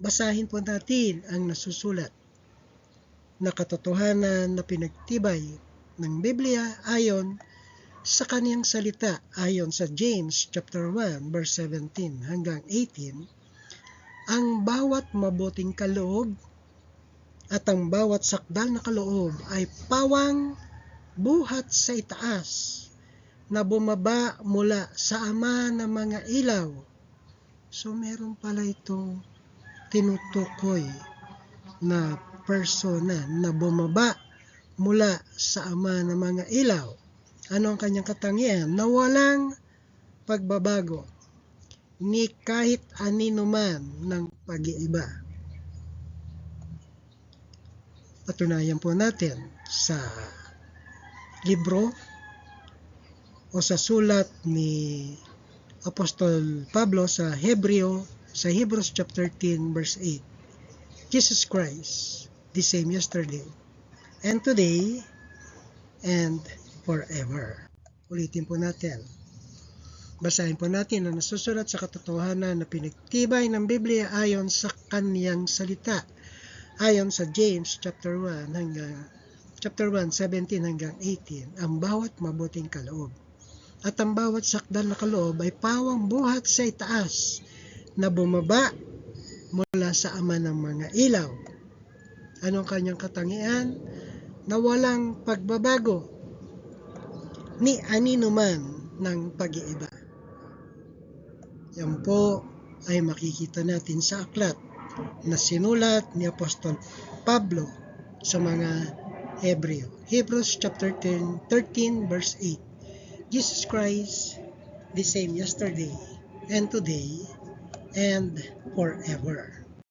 basahin po natin ang nasusulat na katotohanan na pinagtibay ng Biblia ayon sa kaniyang salita ayon sa James chapter 1 verse 17 hanggang 18 ang bawat mabuting kaloob at ang bawat sakdal na kaloob ay pawang buhat sa itaas na bumaba mula sa ama ng mga ilaw. So meron pala itong tinutukoy na persona na bumaba mula sa ama ng mga ilaw. Ano ang kanyang katangian? Na walang pagbabago ni kahit anino man ng pag-iiba. Patunayan po natin sa libro o sa sulat ni Apostol Pablo sa Hebreo sa Hebrews chapter 10 verse 8. Jesus Christ, the same yesterday and today and forever. Ulitin po natin. Basahin po natin ang nasusulat sa katotohanan na pinagtibay ng Biblia ayon sa kaniyang salita. Ayon sa James chapter 1 hanggang chapter 1, 17 hanggang 18, ang bawat mabuting kaloob at ang bawat sakdal na kaloob ay pawang buhat sa itaas na bumaba mula sa ama ng mga ilaw. Anong kanyang katangian? Na walang pagbabago ni anino man ng pag-iiba. Yan po ay makikita natin sa aklat na sinulat ni Apostol Pablo sa mga Hebreo. Hebrews chapter 10, 13 verse 8. Jesus Christ, the same yesterday and today and forever.